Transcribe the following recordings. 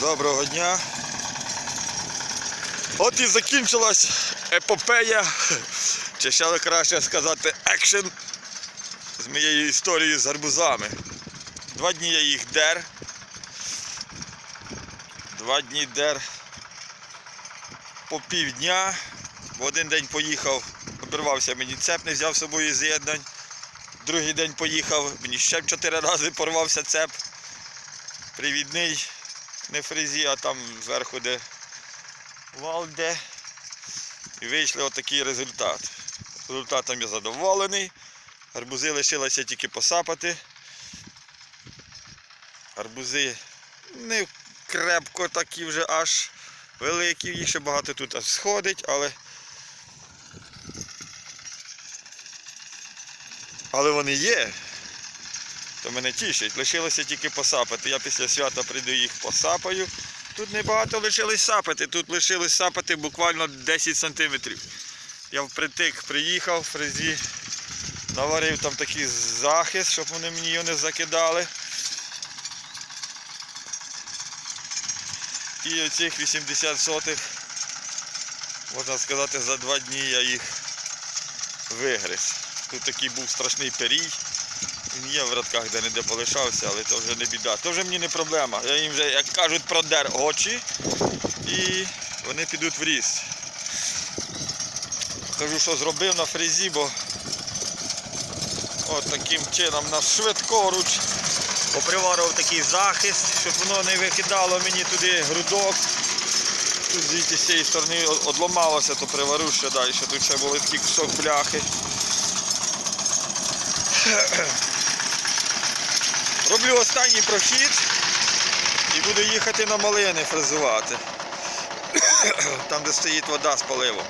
Доброго дня. От і закінчилась епопея, чи ще краще сказати екшен з моєю історією з гарбузами. Два дні я їх дер. Два дні дер по півдня. В один день поїхав, обірвався мені цеп, не взяв з собою з'єднань. Другий день поїхав, мені ще чотири рази порвався цеп. Привідний, не фрезі, а там зверху де вал де. І вийшли отакий результат. Результатом я задоволений. Гарбузи лишилося тільки посапати. Гарбузи не крепко такі вже аж великі, їх ще багато тут аж сходить, але. Але вони є. То мене тішить. Лишилося тільки посапати. Я після свята прийду їх посапаю. Тут небагато лишилось сапати. Тут лишилось сапати буквально 10 сантиметрів. Я впритик приїхав, фрезі, наварив там такий захист, щоб вони мені його не закидали. І оцих 80 сотих, можна сказати, за два дні я їх вигриз. Тут такий був страшний перій. Він є в радках, де не полишався, але то вже не біда. То вже мені не проблема. Я їм вже, як кажуть, продер очі і вони підуть в ріст. Кажу, що зробив на фрезі, бо от таким чином на швидкоруч поприварив такий захист, щоб воно не викидало мені туди грудок. Тут звідти з цієї сторони одламалося, то приварив ще далі. Тут ще були такий кусок бляхи. Роблю останній прохід і буду їхати на малини фрезувати. Там, де стоїть вода з поливом.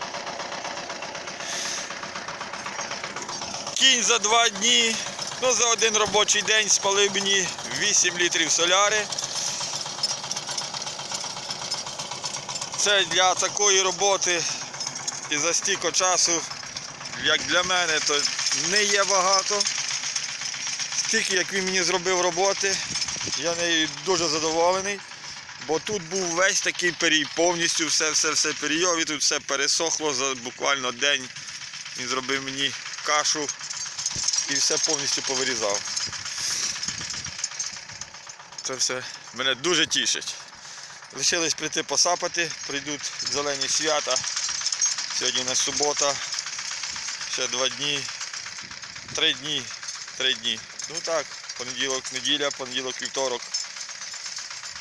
Кінь за два дні, ну за один робочий день спалив мені 8 літрів соляри. Це для такої роботи і за стільки часу, як для мене, то не є багато. Стільки, як він мені зробив роботи, я нею дуже задоволений. Бо тут був весь такий перій, повністю все-все-все перійов, і тут все пересохло за буквально день. Він зробив мені кашу і все повністю повирізав. Це все мене дуже тішить. Лишилось прийти посапати, прийдуть зелені свята. Сьогодні у нас субота, ще два дні, три дні, три дні. Ну так, понеділок, неділя, понеділок, вівторок.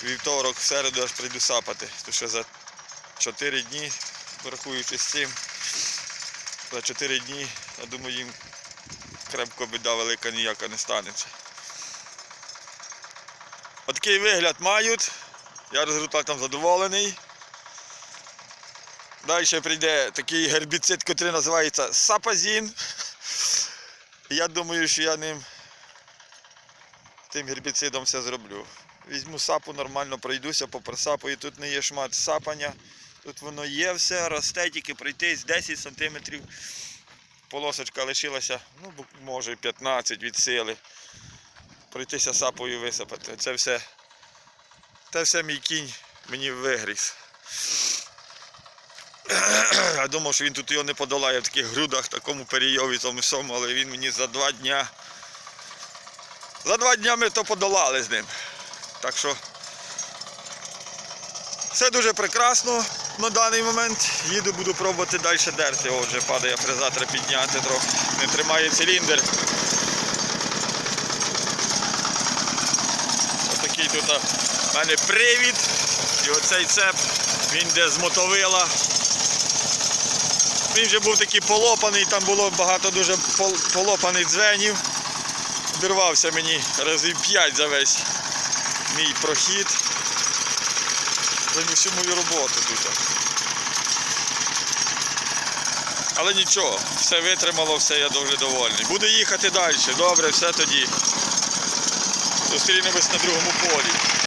Вівторок, в середу аж прийду сапати. То ще за 4 дні, рахуючи з цим, за 4 дні, я думаю, їм крепко біда велика ніяка не станеться. Отакий вигляд мають. Я результатом задоволений. Далі прийде такий гербіцид, який називається сапазін. Я думаю, що я ним тим гербіцидом все зроблю. Візьму сапу, нормально пройдуся, попросапаю. Тут не є шмат сапання. Тут воно є все, росте, тільки пройтись 10 см. Полосочка лишилася, ну, може 15 від сили. Пройтися сапою висипати. Це все, це все мій кінь мені вигріз. Я думав, що він тут його не подолає в таких грудах, такому перійові, тому всьому, але він мені за два дня. За два дня ми то подолали з ним. Так що все дуже прекрасно на даний момент. Їду, буду пробувати далі дерти. Отже, падає фреза, треба підняти трохи. Не тримає циліндр. Ось такий тут в мене привід. І оцей цеп, він йде з мотовила. Він вже був такий полопаний, там було багато дуже полопаних дзвенів. Обірвався мені разів 5 за весь мій прохід. За всю мою роботу тут. Але нічого, все витримало, все, я дуже довольний. Буду їхати далі. Добре, все тоді. Зустрінемось на другому полі.